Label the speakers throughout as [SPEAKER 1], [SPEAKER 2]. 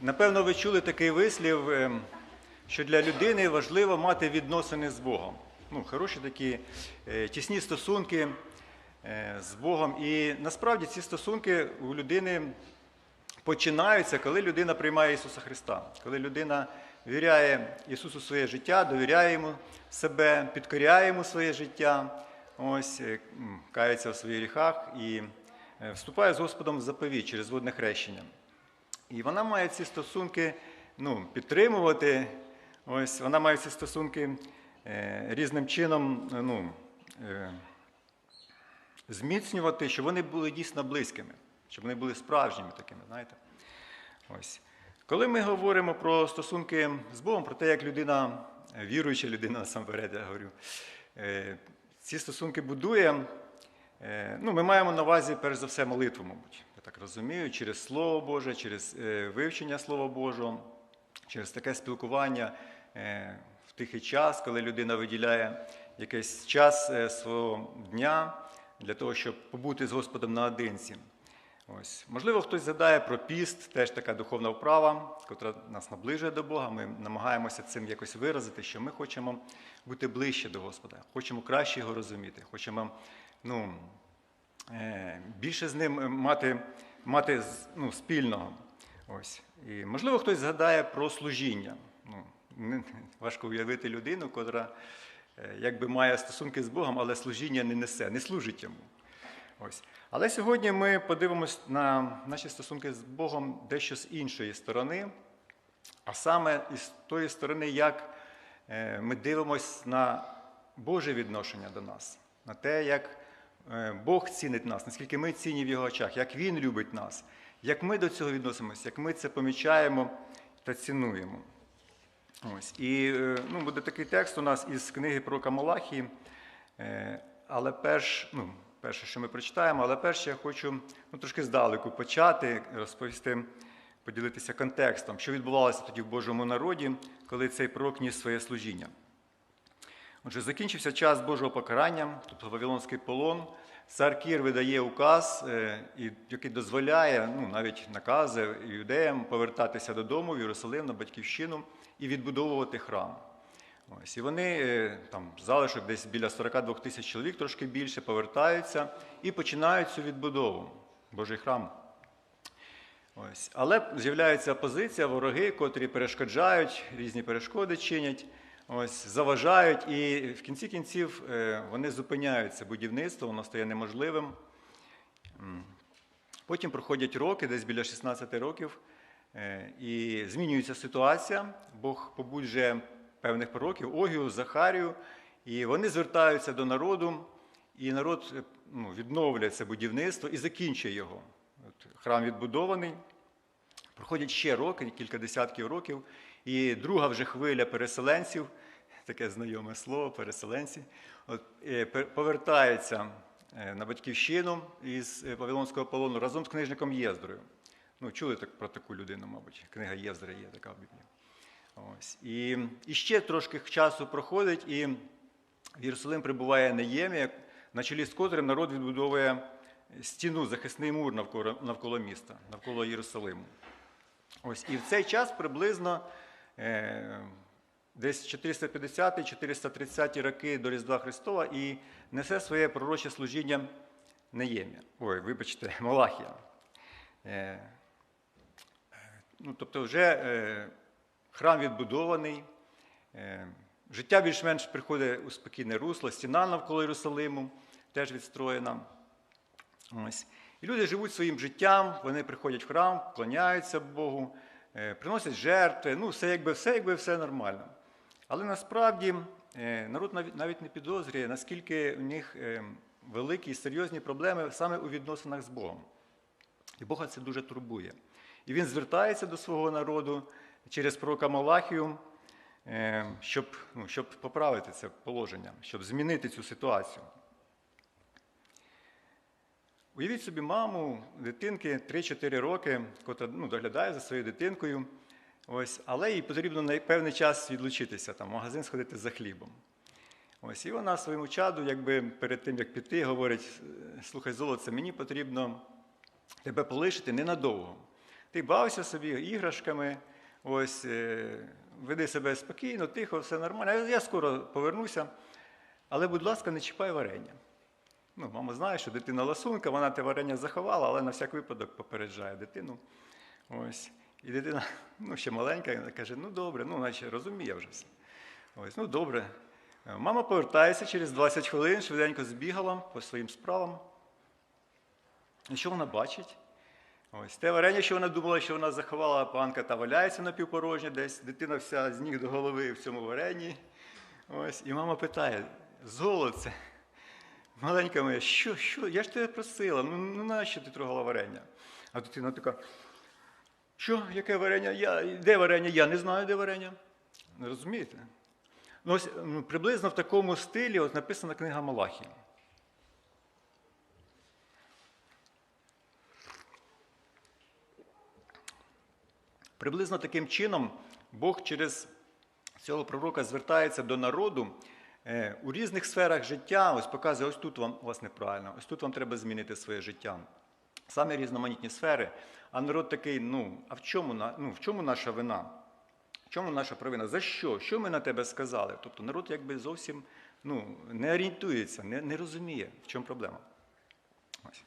[SPEAKER 1] Напевно, ви чули такий вислів, ем, що для людини важливо мати відносини з Богом. Ну, хороші такі е, тісні стосунки е, з Богом. І насправді ці стосунки у людини починаються, коли людина приймає Ісуса Христа, коли людина віряє Ісусу своє життя, довіряє йому себе, підкоряє йому своє життя, ось, е, кається в своїх гріхах і вступає з Господом в заповідь через водне хрещення. І вона має ці стосунки ну, підтримувати. Ось, вона має ці стосунки е, різним чином ну, е, зміцнювати, щоб вони були дійсно близькими, щоб вони були справжніми такими, знаєте. Ось. Коли ми говоримо про стосунки з Богом, про те, як людина, е, віруюча людина насамперед, я говорю, е, ці стосунки будує, е, ну, ми маємо на увазі, перш за все, молитву, мабуть. Так розумію, через Слово Боже, через е, вивчення Слова Божого, через таке спілкування е, в тихий час, коли людина виділяє якийсь час е, свого дня для того, щоб побути з Господом наодинці. Ось. Можливо, хтось згадає про піст, теж така духовна вправа, яка нас наближує до Бога. Ми намагаємося цим якось виразити, що ми хочемо бути ближче до Господа, хочемо краще його розуміти, хочемо ну, більше з ним мати, мати ну, спільного. Ось. І, можливо, хтось згадає про служіння. Ну, важко уявити людину, котра е, якби має стосунки з Богом, але служіння не несе, не служить йому. Ось. Але сьогодні ми подивимось на наші стосунки з Богом дещо з іншої сторони, а саме із тої сторони, як е, ми дивимось на Боже відношення до нас, на те, як Бог цінить нас, наскільки ми цінні в Його очах, як Він любить нас, як ми до цього відносимося, як ми це помічаємо та цінуємо. Ось. І е, ну, буде такий текст у нас із книги пророка Малахії. Е, Але перш, ну, перше, що ми прочитаємо, але перше я хочу ну, трошки здалеку почати, розповісти, поділитися контекстом, що відбувалося тоді в Божому народі, коли цей пророк ніс своє служіння. Отже, закінчився час Божого покарання, тобто Вавилонський полон. Цар Кір видає указ, е, який дозволяє, ну, навіть накази юдеям повертатися додому в Єрусалим на батьківщину і відбудовувати храм. Ось, і вони е, там залишок десь біля 42 тисяч чоловік, трошки більше, повертаються і починають цю відбудову, Божий храм. Ось. Але з'являється опозиція, вороги, котрі перешкоджають, різні перешкоди чинять, ось, заважають, і в кінці кінців е, вони зупиняють це будівництво, воно стає неможливим. Потім проходять роки, десь біля 16 років, е, і змінюється ситуація. Бог побуджує певних пророків, Огію, Захарію, і вони звертаються до народу, і народ е, ну, відновлює це будівництво і закінчує його. От, храм відбудований. Проходять ще роки, кілька десятків років, і друга вже хвиля переселенців, таке знайоме слово, переселенці, от, е, повертається е, на батьківщину із е, Вавилонського полону разом з книжником Єздрою. Ну, чули так, про таку людину, мабуть. Книга Єздри є така в Біблії. Ось. І, і ще трошки часу проходить, і в Єрусалим прибуває Неємія, на чолі з котрим народ відбудовує стіну, захисний мур навколо, навколо міста, навколо Єрусалиму. Ось, і в цей час приблизно десь 450-430 роки до Різдва Христова і несе своє пророче служіння Неємія. Ой, вибачте, Малахія. Е, е, ну, тобто вже е, храм відбудований, е, життя більш-менш приходить у спокійне русло, стіна навколо Єрусалиму теж відстроєна. Ось. І люди живуть своїм життям, вони приходять в храм, вклоняються Богу, е, приносять жертви, ну, все якби все, якби все нормально. Але насправді е, народ навіть- не підозрює, наскільки в них е, великі і серйозні проблеми саме у відносинах з Богом. І Бога це дуже турбує. І він звертається до свого народу через пророка Малахію, е, щоб, ну, щоб поправити це положення, щоб змінити цю ситуацію. Уявіть собі маму, дитинки 3-4 роки, котра ну, доглядає за своєю дитинкою, ось, але їй потрібно на певний час відлучитися, там, в магазин сходити за хлібом. Ось, і вона своєму чаду, якби перед тим, як піти, говорить: слухай, золоце, мені потрібно тебе полишити ненадовго. Ти бався собі іграшками, ось, е, веди себе спокійно, тихо, все нормально. Я, я скоро повернуся. Але, будь ласка, не чіпай варення. Ну, мама знає, що дитина ласунка, вона те варення заховала, але на всяк випадок попереджає дитину. Ось. І дитина, ну, ще маленька, каже: ну добре, ну, наче розуміє вже все. Ось, ну добре. Мама повертається через 20 хвилин, швиденько збігала по своїм справам. І що вона бачить? Ось те варення, що вона думала, що вона заховала панка та валяється напівпорожнє десь, дитина вся з ніг до голови в цьому варенні. Ось, і мама питає: золоце, маленька моя, що, що? Я ж тебе просила, ну, ну нащо ти трогала варення? А дитина така, що, яке варення? Я, де варення? Я не знаю, де варення. Не розумієте? Ну, ось, ну, приблизно в такому стилі от написана книга Малахії. Приблизно таким чином Бог через цього пророка звертається до народу у різних сферах життя. Ось показує, ось тут вам у вас неправильно, ось тут вам треба змінити своє життя. Саме різноманітні сфери. А народ такий: ну, а в чому, ну, в чому наша вина? В чому наша провина? За що? Що ми на тебе сказали? Тобто народ якби зовсім ну, не орієнтується, не, не розуміє, в чому проблема. Ось.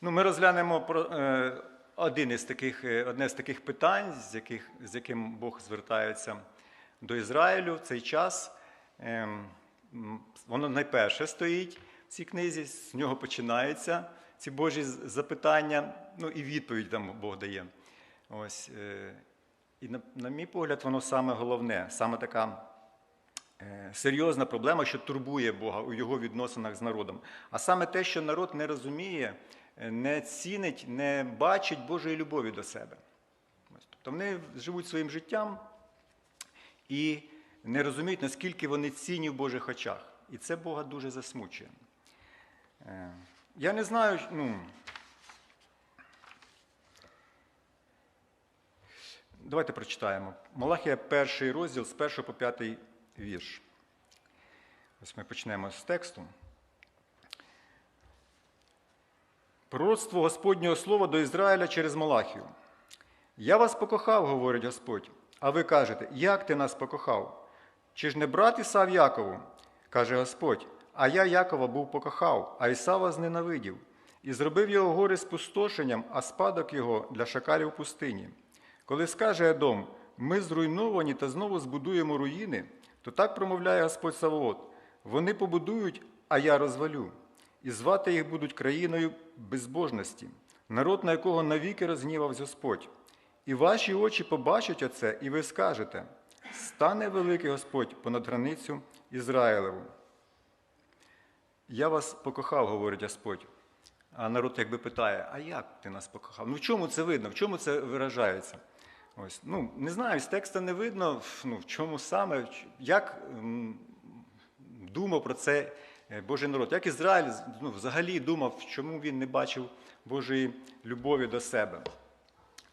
[SPEAKER 1] Ну, ми розглянемо про, е, один із таких, е, одне з таких питань, з, яких, з яким Бог звертається до Ізраїлю в цей час. Ем, воно найперше стоїть в цій книзі, з нього починаються ці Божі запитання, ну і відповідь там Бог дає. Ось, е, і на, на мій погляд, воно саме головне, саме така е, серйозна проблема, що турбує Бога у його відносинах з народом. А саме те, що народ не розуміє, е, не цінить, не бачить Божої любові до себе. Тобто вони живуть своїм життям і не розуміють, наскільки вони цінні в Божих очах. І це Бога дуже засмучує. Е, Я не знаю, ну. Давайте прочитаємо. Малахія перший розділ з 1 по 5 вірш. Ось ми почнемо з тексту. Пророцтво Господнього слова до Ізраїля через Малахію. Я вас покохав, говорить Господь, а ви кажете, як ти нас покохав? Чи ж не брат Ісав Якову? каже Господь, а я Якова був покохав, а Ісава зненавидів, і зробив його гори спустошенням, а спадок його для шакалів у пустині. Коли скаже Едом, ми зруйновані та знову збудуємо руїни, то так промовляє Господь Савоот, вони побудують, а я розвалю, і звати їх будуть країною безбожності, народ, на якого навіки розгнівався Господь. І ваші очі побачать оце, і ви скажете: стане великий Господь понад границю Ізраїлеву. Я вас покохав, говорить Господь. А народ якби питає, а як ти нас покохав? Ну в чому це видно? В чому це виражається? Ось, ну, не знаю, з текста не видно, ну, в чому саме, як думав про це е, Божий народ. Як Ізраїль ну, взагалі думав, чому він не бачив Божої любові до себе.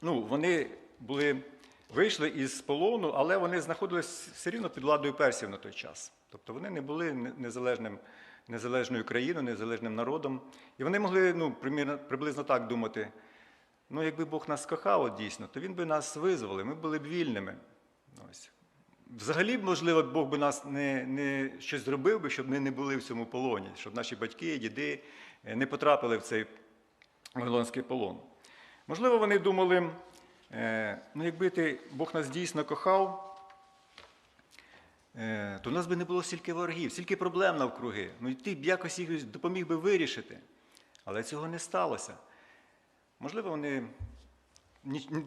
[SPEAKER 1] Ну, вони були, вийшли із полону, але вони знаходились все рівно під владою персів на той час. Тобто вони не були незалежним, незалежною країною, незалежним народом. І вони могли ну, приблизно так думати: ну, якби Бог нас кохав дійсно, то Він би нас визволив, ми були б вільними. Ось. Взагалі, можливо, Бог би нас не, не щось зробив би, щоб ми не були в цьому полоні, щоб наші батьки, діди е, не потрапили в цей Вавилонський полон. Можливо, вони думали, ну якби ти, Бог нас дійсно кохав, е, то у нас би не було стільки ворогів, стільки проблем навкруги. Ну і ти б якось їх допоміг би вирішити. Але цього не сталося. Можливо, вони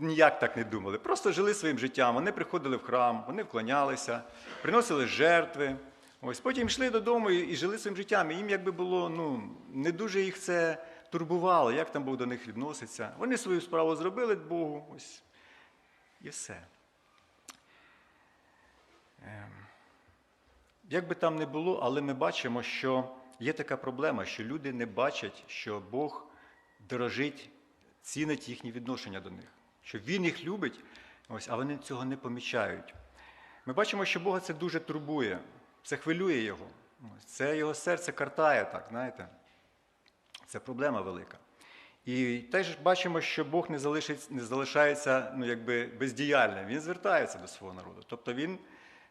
[SPEAKER 1] ніяк так не думали. Просто жили своїм життям. Вони приходили в храм, вони вклонялися, приносили жертви. Ось потім йшли додому і жили своїм життям. І їм якби було ну, не дуже їх це турбувало, як там Бог до них відноситься. Вони свою справу зробили Богу. Ось. І все. Ем. Як би там не було, але ми бачимо, що є така проблема, що люди не бачать, що Бог дорожить, цінить їхні відношення до них, що Він їх любить, ось, а вони цього не помічають. Ми бачимо, що Бога це дуже турбує, це хвилює його. Це його серце картає, так, знаєте. Це проблема велика. І теж бачимо, що Бог не, залишить, не залишається ну, якби бездіяльним. Він звертається до свого народу. Тобто він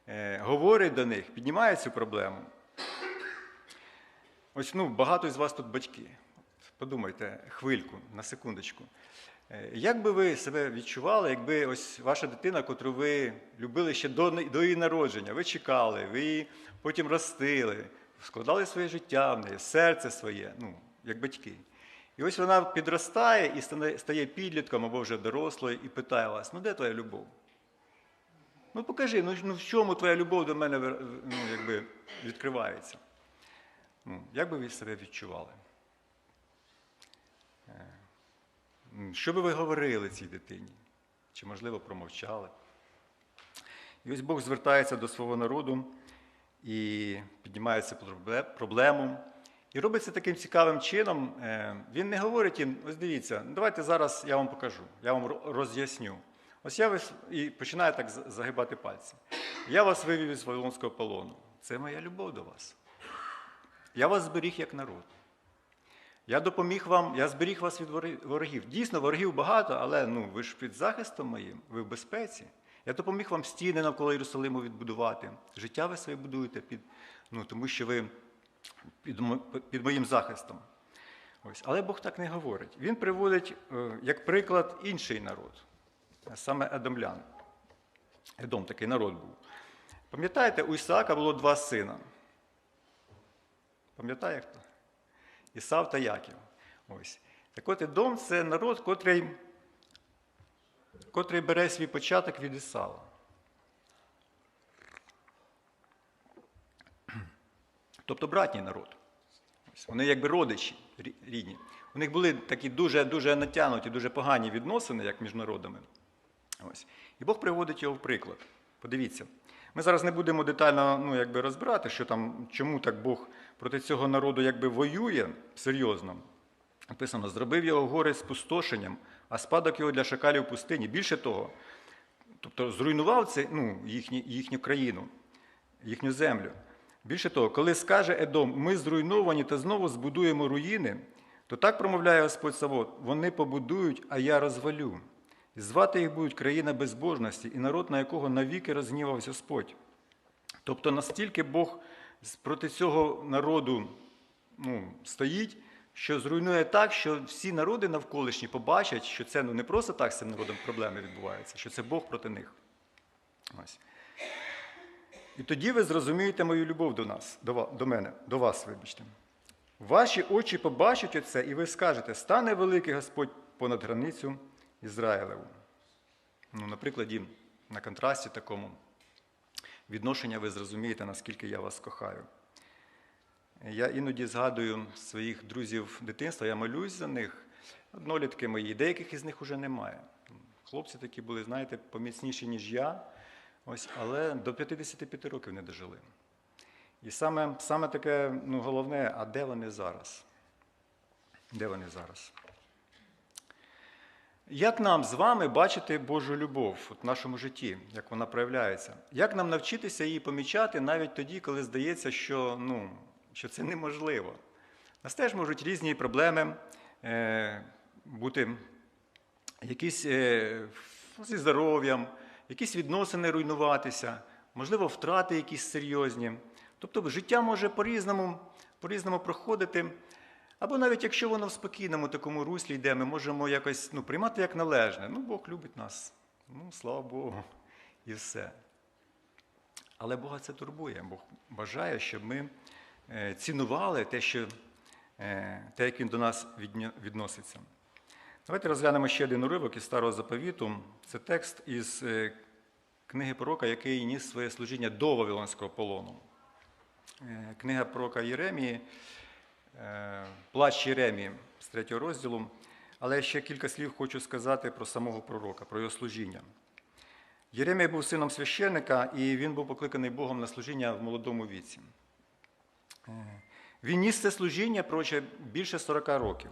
[SPEAKER 1] е, говорить до них, піднімає цю проблему. Ось ну, багато з вас тут батьки. Подумайте хвильку, на секундочку. Е, Як би ви себе відчували, якби ось ваша дитина, котру ви любили ще до, до її народження, ви чекали, ви її потім ростили, складали своє життя в неї, серце своє, ну, як батьки. І ось вона підростає і стає підлітком або вже дорослою і питає вас, ну де твоя любов? Ну покажи, ну, ну в чому твоя любов до мене ну, якби, відкривається? Ну, як би ви себе відчували? Е, Що би ви говорили цій дитині? Чи, можливо, промовчали? І ось Бог звертається до свого народу і піднімає цю пробле- проблему. І робить це таким цікавим чином. Е, Він не говорить їм, ось дивіться, давайте зараз я вам покажу, я вам роз'ясню. Ось я вас і починаю так загибати пальці. Я вас вивів із Вавилонського полону. Це моя любов до вас. Я вас зберіг як народ. Я допоміг вам, я зберіг вас від ворогів. Дійсно, ворогів багато, але ну, ви ж під захистом моїм, ви в безпеці. Я допоміг вам стіни навколо Єрусалиму відбудувати. Життя ви своє будуєте під, ну, тому що ви під, під моїм захистом. Ось. Але Бог так не говорить. Він приводить е, як приклад інший народ, саме Едомлян. Едом такий народ був. Пам'ятаєте, у Ісаака було два сина. Пам'ятає хто? Ісав та Яків. Ось. Так от Едом це народ, котрий, котрий бере свій початок від Ісава. Тобто братній народ. Вони якби родичі рідні. У них були такі дуже, дуже натягнуті, дуже погані відносини, як між народами. Ось. І Бог приводить його в приклад. Подивіться. Ми зараз не будемо детально ну, якби розбирати, що там, чому так Бог проти цього народу якби воює серйозно. Написано, зробив його гори спустошенням, а спадок його для шакалів в пустині. Більше того, тобто зруйнував це, ну, їхні, їхню країну, їхню землю. Більше того, коли скаже Едом, ми зруйновані та знову збудуємо руїни, то так промовляє Господь Савот, вони побудують, а я розвалю. Звати їх будуть країна безбожності, і народ, на якого навіки розгнівався Господь. Тобто настільки Бог проти цього народу ну, стоїть, що зруйнує так, що всі народи навколишні побачать, що це ну, не просто так з цим народом проблеми відбуваються, що це Бог проти них. Ось. І тоді ви зрозумієте мою любов до нас, до, мене, до вас, вибачте. Ваші очі побачать оце, і ви скажете, стане великий Господь понад границю Ізраїлеву. Ну, на на контрасті такому відношення ви зрозумієте, наскільки я вас кохаю. Я іноді згадую своїх друзів дитинства, я молюсь за них, однолітки мої, деяких із них вже немає. Хлопці такі були, знаєте, поміцніші, ніж я, ось, але до 55 років не дожили. І саме, саме таке ну, головне, а де вони зараз? Де вони зараз? Як нам з вами бачити Божу любов в нашому житті, як вона проявляється? Як нам навчитися її помічати навіть тоді, коли здається, що, ну, що це неможливо? Нас теж можуть різні проблеми е, бути, якісь е, зі здоров'ям, якісь відносини руйнуватися, можливо, втрати якісь серйозні. Тобто життя може по-різному, по-різному проходити. Або навіть якщо воно в спокійному такому руслі йде, ми можемо якось ну, приймати як належне. Ну, Бог любить нас. Ну, слава Богу, і все. Але Бога це турбує. Бог бажає, щоб ми е, цінували те, що, е, те, як Він до нас відноситься. Давайте розглянемо ще один уривок із Старого заповіту. Це текст із е, книги пророка, який ніс своє служіння до Вавилонського полону. Е, Книга пророка Єремії, е, плач Єремії з третього розділу. Але ще кілька слів хочу сказати про самого пророка, про його служіння. Єремія був сином священника, і він був покликаний Богом на служіння в молодому віці. Він ніс це служіння проче більше 40 років.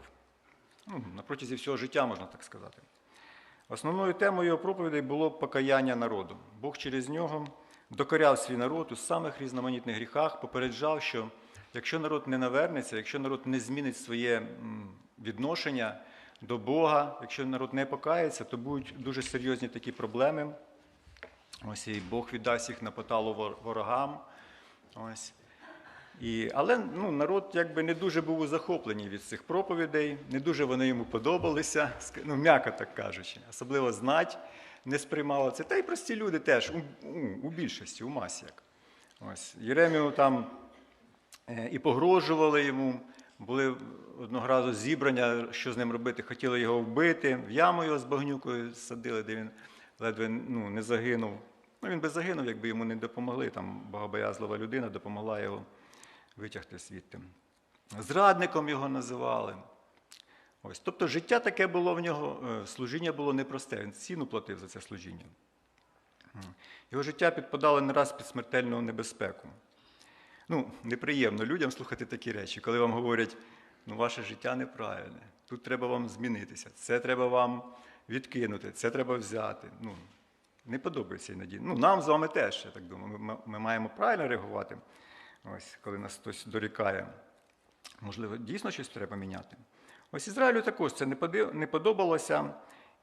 [SPEAKER 1] Ну, на протязі всього життя, можна так сказати. Основною темою його проповідей було покаяння народу. Бог через нього докоряв свій народ у самих різноманітних гріхах, попереджав, що якщо народ не навернеться, якщо народ не змінить своє відношення до Бога. Якщо народ не покається, то будуть дуже серйозні такі проблеми. Ось і Бог віддасть їх на поталу ворогам. Ось. І, але ну, народ якби не дуже був захоплений від цих проповідей, не дуже вони йому подобалися, ну, м'яко так кажучи. Особливо знать не сприймала це. Та й прості люди теж, у, у, у більшості, у масі як. Ось. Єремію там е, і погрожували йому, були одного разу зібрання, що з ним робити, хотіли його вбити, в яму його з багнюкою садили, де він ледве ну, не загинув. Ну, він би загинув, якби йому не допомогли. Там богобоязлива людина допомогла його витягти звідти. Зрадником його називали. Ось. Тобто життя таке було в нього, е, служіння було непросте, він ціну платив за це служіння. Його життя підпадало не раз під смертельну небезпеку. Ну, неприємно людям слухати такі речі, коли вам говорять, ну, ваше життя неправильне, тут треба вам змінитися, це треба вам відкинути, це треба взяти. Ну, не подобається іноді. Ну, нам з вами теж, я так думаю. Ми, ми маємо правильно реагувати, ось, коли нас хтось дорікає. Можливо, дійсно щось треба міняти. Ось Ізраїлю також це не подобалося.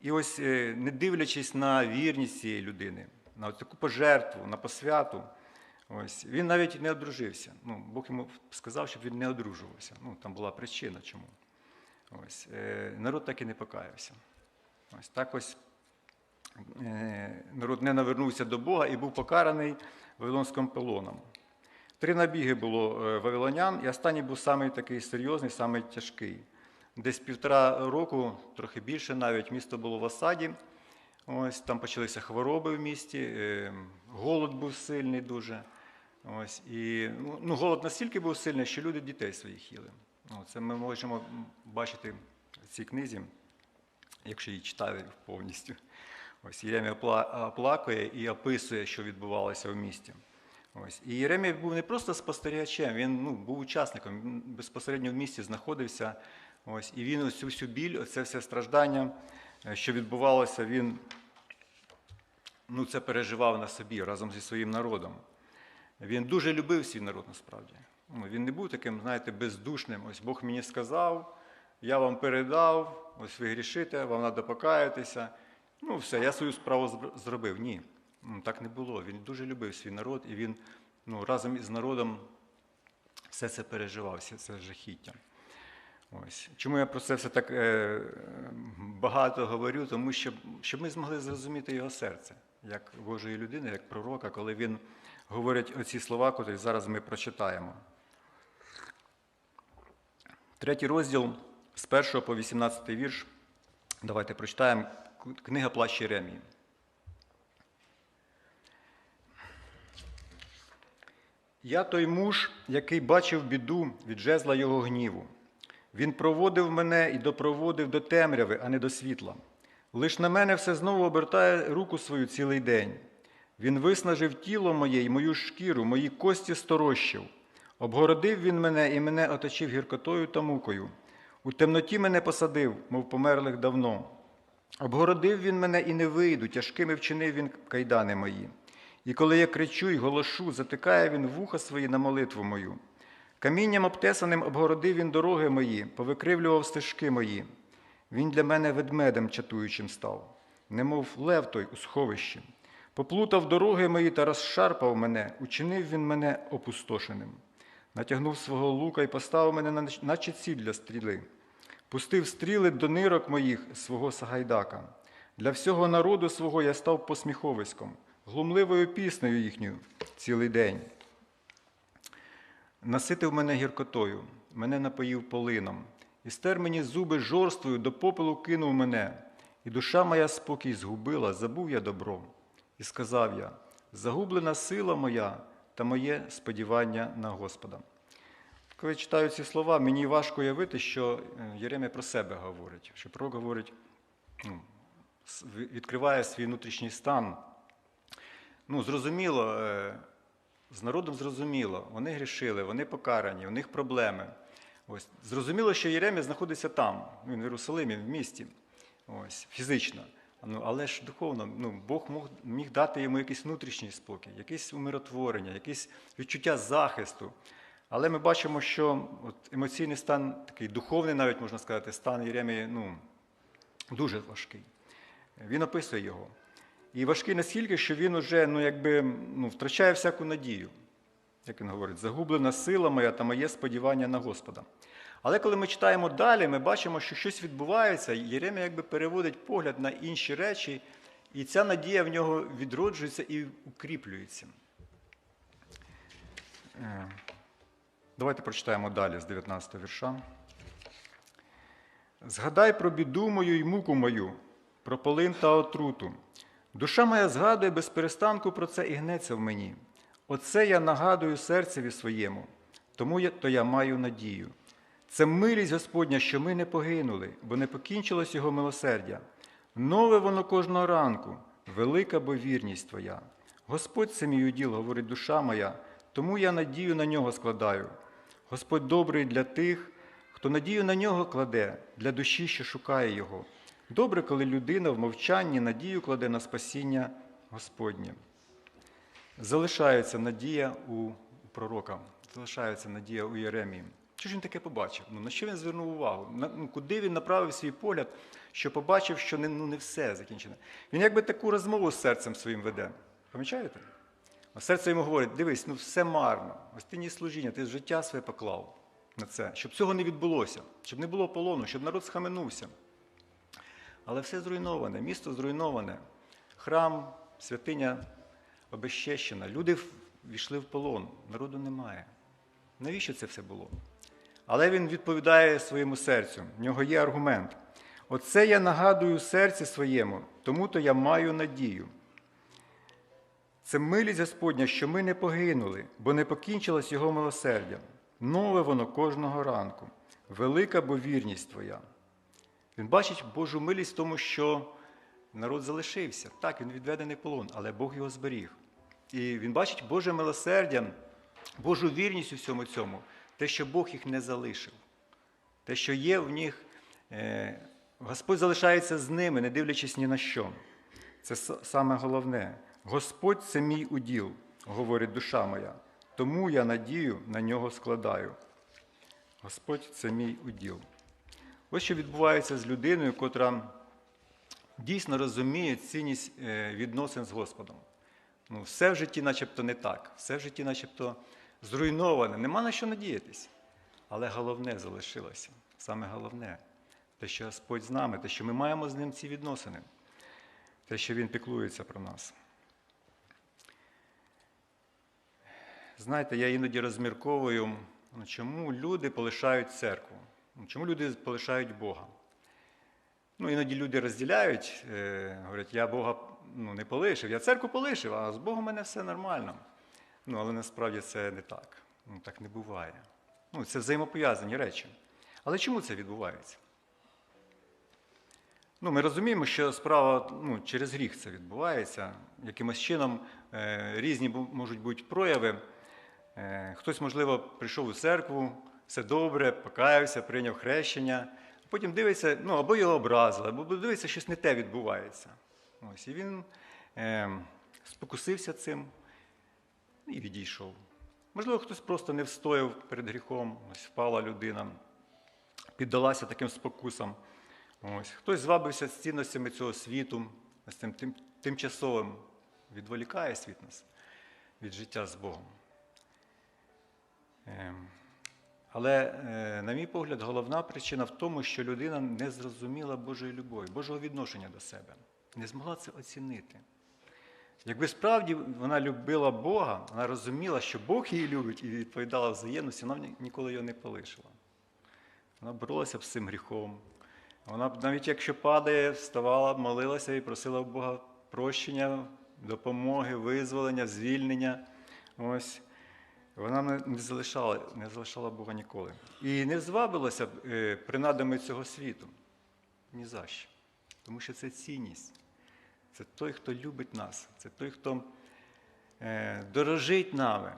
[SPEAKER 1] І ось, е, не дивлячись на вірність цієї людини, на таку пожертву, на посвяту, ось, він навіть не одружився. Ну, Бог йому сказав, щоб він не одружувався. Ну, там була причина чому. Ось, е, народ так і не покаявся. Ось так ось е, народ не навернувся до Бога і був покараний Вавилонським полоном. Три набіги було е, вавилонян, і останній був самий такий серйозний, самий тяжкий. Десь півтора року, трохи більше навіть, місто було в осаді. Ось там почалися хвороби в місті, е, голод був сильний дуже. Ось, і, ну, ну, голод настільки був сильний, що люди дітей своїх їли. Ну, це ми можемо бачити в цій книзі, якщо її читаю повністю. Ось Єремія опла- і описує, що відбувалося в місті. Ось. І Єремія був не просто спостерігачем, він ну, був учасником, він безпосередньо в місті знаходився. Ось. І він ось цю всю біль, оце все страждання, е, що відбувалося, він ну, це переживав на собі разом зі своїм народом. Він дуже любив свій народ насправді. Ну, Він не був таким, знаєте, бездушним. Ось Бог мені сказав, я вам передав, ось ви грішите, вам треба покаятися. Ну, все, я свою справу зробив. Ні, так не було. Він дуже любив свій народ, і він ну, разом із народом все це переживав, все це жахіття. Ось. Чому я про це все так е, багато говорю? Тому що щоб ми змогли зрозуміти його серце, як Божої людини, як пророка, коли він говорить оці слова, котрі зараз ми прочитаємо. Третій розділ з 1 по 18 вірш. Давайте прочитаємо книга Плащ Єремії. Я той муж, який бачив біду від жезла його гніву. Він проводив мене і допроводив до темряви, а не до світла. Лиш на мене все знову обертає руку свою цілий день. Він виснажив тіло моє і мою шкіру, мої кості сторощив. Обгородив він мене і мене оточив гіркотою та мукою. У темноті мене посадив, мов померлих давно. Обгородив він мене і не вийду, тяжкими вчинив він кайдани мої. І коли я кричу й голошу, затикає він вуха свої на молитву мою. Камінням обтесаним обгородив він дороги мої, повикривлював стежки мої. Він для мене ведмедем чатуючим став, немов лев той у сховищі. Поплутав дороги мої та розшарпав мене, учинив він мене опустошеним. Натягнув свого лука і поставив мене наче ціль для стріли. Пустив стріли до нирок моїх свого сагайдака. Для всього народу свого я став посміховиськом, глумливою піснею їхньою цілий день. Наситив мене гіркотою, мене напоїв полином, і стер мені зуби жорствою, до попелу кинув мене, і душа моя спокій згубила, забув я добро. І сказав я: загублена сила моя та моє сподівання на Господа. Коли читаю ці слова, мені важко уявити, що е, Єремія про себе говорить, що пророк говорить, ну, відкриває свій внутрішній стан. Ну, зрозуміло, е, з народом зрозуміло, вони грішили, вони покарані, у них проблеми. Ось. Зрозуміло, що Єремія знаходиться там, він в Єрусалимі, в місті, ось, фізично. Ну, але ж духовно, ну, Бог мог, міг дати йому якийсь внутрішній спокій, якесь умиротворення, якесь відчуття захисту. Але ми бачимо, що от емоційний стан, такий духовний, навіть можна сказати, стан Єремії ну, Дуже важкий. Він описує його. І важкий настільки, що він уже ну, якби, ну, втрачає всяку надію. Як він говорить, загублена сила моя та моє сподівання на Господа. Але коли ми читаємо далі, ми бачимо, що щось відбувається, Єремія якби переводить погляд на інші речі, і ця надія в нього відроджується і укріплюється. Е, Давайте прочитаємо далі з 19 вірша. Згадай про біду мою й муку мою, про полин та отруту. Душа моя згадує без перестанку про це і гнеться в мені. Оце я нагадую серцеві своєму, тому я, то я маю надію. Це милість Господня, що ми не погинули, бо не покінчилось його милосердя. Нове воно кожного ранку, велика бо вірність твоя. Господь це мій уділ, говорить душа моя, тому я надію на нього складаю. Господь добрий для тих, хто надію на нього кладе, для душі, що шукає його. Добре, коли людина в мовчанні надію кладе на спасіння Господнє. Залишається надія у пророка, залишається надія у Єремії. Що ж він таке побачив? Ну, на що він звернув увагу? На, ну, куди він направив свій погляд, що побачив, що не, ну, не все закінчено? Він якби таку розмову з серцем своїм веде. Помічаєте? А серце йому говорить: дивись, ну все марно. Ось ти ні служіння, ти життя своє поклав на це, щоб цього не відбулося, щоб не було полону, щоб народ схаменувся. Але все зруйноване, місто зруйноване, храм, святиня обезчещена. Люди війшли в полон, народу немає. Навіщо це все було? Але він відповідає своєму серцю, в нього є аргумент. Оце я нагадую серці своєму, тому то я маю надію. Це милість Господня, що ми не погинули, бо не покінчилось Його милосердя. Нове воно кожного ранку, велика бо вірність Твоя. Він бачить Божу милість в тому, що народ залишився. Так, він відведений полон, але Бог його зберіг. І він бачить Боже милосердя, Божу вірність у всьому цьому, те, що Бог їх не залишив, те, що є в них, е, Господь залишається з ними, не дивлячись ні на що. Це саме головне. Господь це мій уділ, говорить душа моя, тому я надію на нього складаю. Господь це мій уділ. Ось що відбувається з людиною, котра дійсно розуміє цінність е, відносин з Господом. Ну, Все в житті начебто не так, все в житті начебто зруйноване, нема на що надіятись. Але головне залишилося. Саме головне те, що Господь з нами, те, що ми маємо з ним ці відносини, те, що Він піклується про нас. Знаєте, я іноді розмірковую, ну, чому люди полишають церкву, чому люди полишають Бога. Ну, Іноді люди розділяють, е, говорять, я Бога ну, не полишив, я церкву полишив, а з Богом у мене все нормально. Ну, Але насправді це не так. Ну, Так не буває. Ну, Це взаємопов'язані речі. Але чому це відбувається? Ну, Ми розуміємо, що справа ну, через гріх це відбувається. Якимось чином е, різні можуть бути прояви. Е, хтось, можливо, прийшов у церкву, все добре, покаявся, прийняв хрещення. Потім дивиться, ну, або його образили, або дивиться, щось не те відбувається. Ось, І він е, спокусився цим і відійшов. Можливо, хтось просто не встояв перед гріхом, ось впала людина, піддалася таким спокусам. Ось. Хтось звабився з цінностями цього світу, з цим тим, тимчасовим, відволікає світ нас від життя з Богом. Ем. Але, е, на мій погляд, головна причина в тому, що людина не зрозуміла Божої любові, Божого відношення до себе, не змогла це оцінити. Якби справді вона любила Бога, вона розуміла, що Бог її любить і відповідала взаємності, вона ніколи його не полишила. Вона боролася б з цим гріхом. Вона б навіть якщо падає, вставала, молилася і просила в Бога прощення, допомоги, визволення, звільнення. Ось. Вона не залишала не залишала Бога ніколи. І не звабилася е, принадами цього світу. Ні за що. Тому що це цінність. Це той, хто любить нас, це той, хто е, дорожить нами.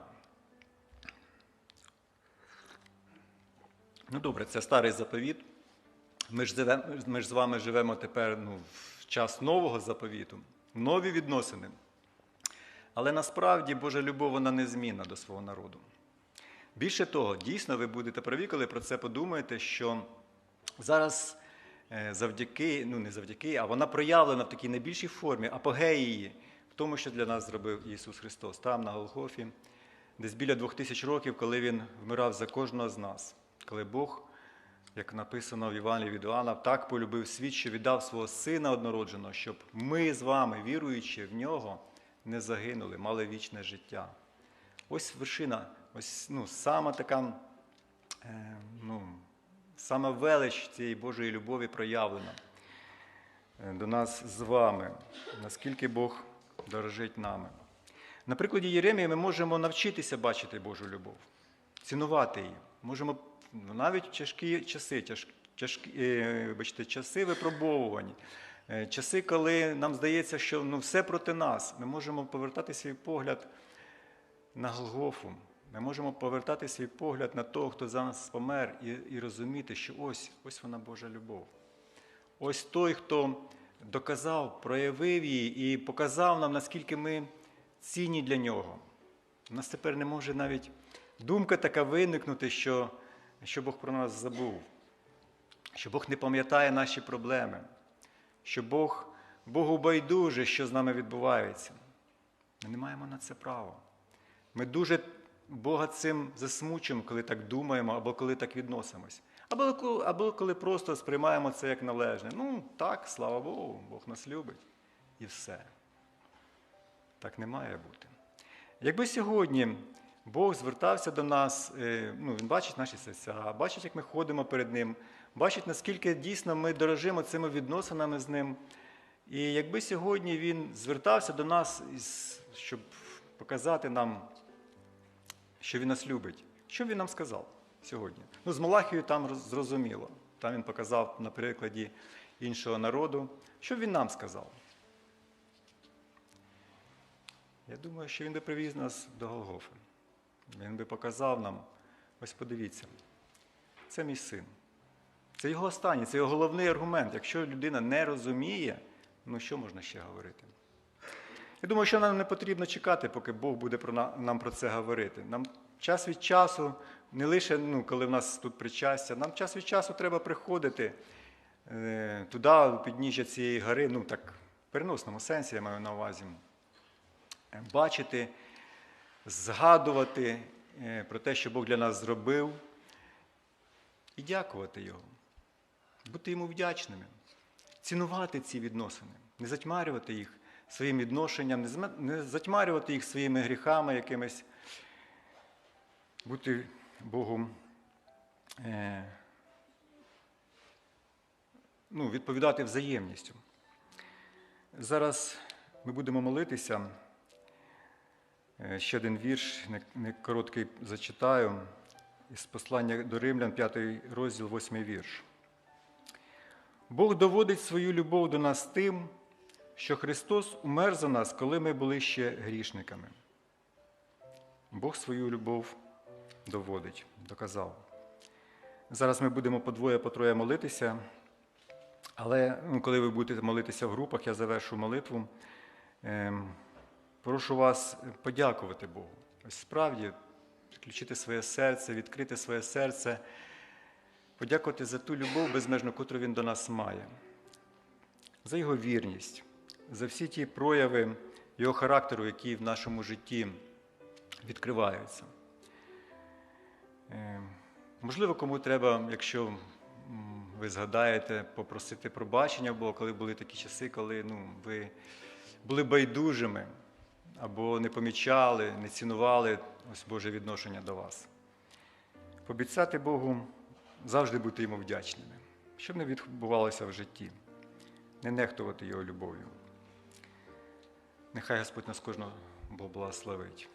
[SPEAKER 1] Ну добре, це старий заповіт. Ми ж живемо, ми ж з вами живемо тепер ну, в час нового заповіту, нові відносини. Але насправді Божа любов вона незмінна до свого народу. Більше того, дійсно, ви будете праві, коли про це подумаєте, що зараз е, завдяки, ну не завдяки, а вона проявлена в такій найбільшій формі, апогеї в тому, що для нас зробив Ісус Христос, там, на Голгофі, десь біля двох тисяч років, коли Він вмирав за кожного з нас, коли Бог, як написано в Івані від Іоанна, так полюбив світ, що віддав свого Сина однородженого, щоб ми з вами, віруючи в нього, не загинули, мали вічне життя. Ось вершина, ось ну, сама така, е, ну, сама велич цієї Божої любові проявлена е, до нас з вами, наскільки Бог дорожить нами. На прикладі Єремії ми можемо навчитися бачити Божу любов, цінувати її. Можемо ну, навіть тяжкі часи, тяж, тяжкі, е, вибачте, часи випробовувані, часи, коли нам здається, що ну, все проти нас, ми можемо повертати свій погляд на Голгофу. Ми можемо повертати свій погляд на того, хто за нас помер, і, і розуміти, що ось, ось вона Божа любов. Ось той, хто доказав, проявив її і показав нам, наскільки ми цінні для нього. У нас тепер не може навіть думка така виникнути, що, що Бог про нас забув, що Бог не пам'ятає наші проблеми, що Бог, Богу байдуже, що з нами відбувається. Ми не маємо на це права. Ми дуже Бога цим засмучуємо, коли так думаємо, або коли так відносимось. Або, або коли просто сприймаємо це як належне. Ну, так, слава Богу, Бог нас любить. І все. Так не має бути. Якби сьогодні Бог звертався до нас, е, ну, Він бачить наші серця, бачить, як ми ходимо перед Ним, бачить, наскільки дійсно ми дорожимо цими відносинами з Ним. І якби сьогодні Він звертався до нас, щоб показати нам, що Він нас любить, що він нам сказав сьогодні? Ну, з Малахією там зрозуміло. Там він показав на прикладі іншого народу. Що він нам сказав? Я думаю, що він би привіз нас до Голгофи. Він би показав нам, ось подивіться, це мій син. Це його останній, це його головний аргумент. Якщо людина не розуміє, ну що можна ще говорити? Я думаю, що нам не потрібно чекати, поки Бог буде про нам про це говорити. Нам час від часу, не лише ну, коли в нас тут причастя, нам час від часу треба приходити е, туди, підніжжя цієї гори, ну так, в переносному сенсі я маю на увазі, бачити, згадувати е, про те, що Бог для нас зробив, і дякувати Його, бути йому вдячними, цінувати ці відносини, не затьмарювати їх своїм відношенням, не затьмарювати їх своїми гріхами якимись, бути Богом, е, ну, відповідати взаємністю. Зараз ми будемо молитися. Е, Ще один вірш, не, короткий зачитаю, із послання до Римлян, 5 розділ, 8 вірш. Бог доводить свою любов до нас тим, що Христос умер за нас, коли ми були ще грішниками. Бог свою любов доводить, доказав. Зараз ми будемо по двоє, по троє молитися, але ну, коли ви будете молитися в групах, я завершу молитву. Ем, прошу вас подякувати Богу. Ось справді включити своє серце, відкрити своє серце, подякувати за ту любов безмежну, котру Він до нас має, за його вірність, за всі ті прояви його характеру, які в нашому житті відкриваються. Е, Можливо, кому треба, якщо ви згадаєте, попросити пробачення, бо коли були такі часи, коли ну, ви були байдужими або не помічали, не цінували ось Боже відношення до вас. Пообіцяти Богу завжди бути йому вдячними, щоб не відбувалося в житті, не нехтувати його любов'ю. Нехай Господь нас кожного благословить.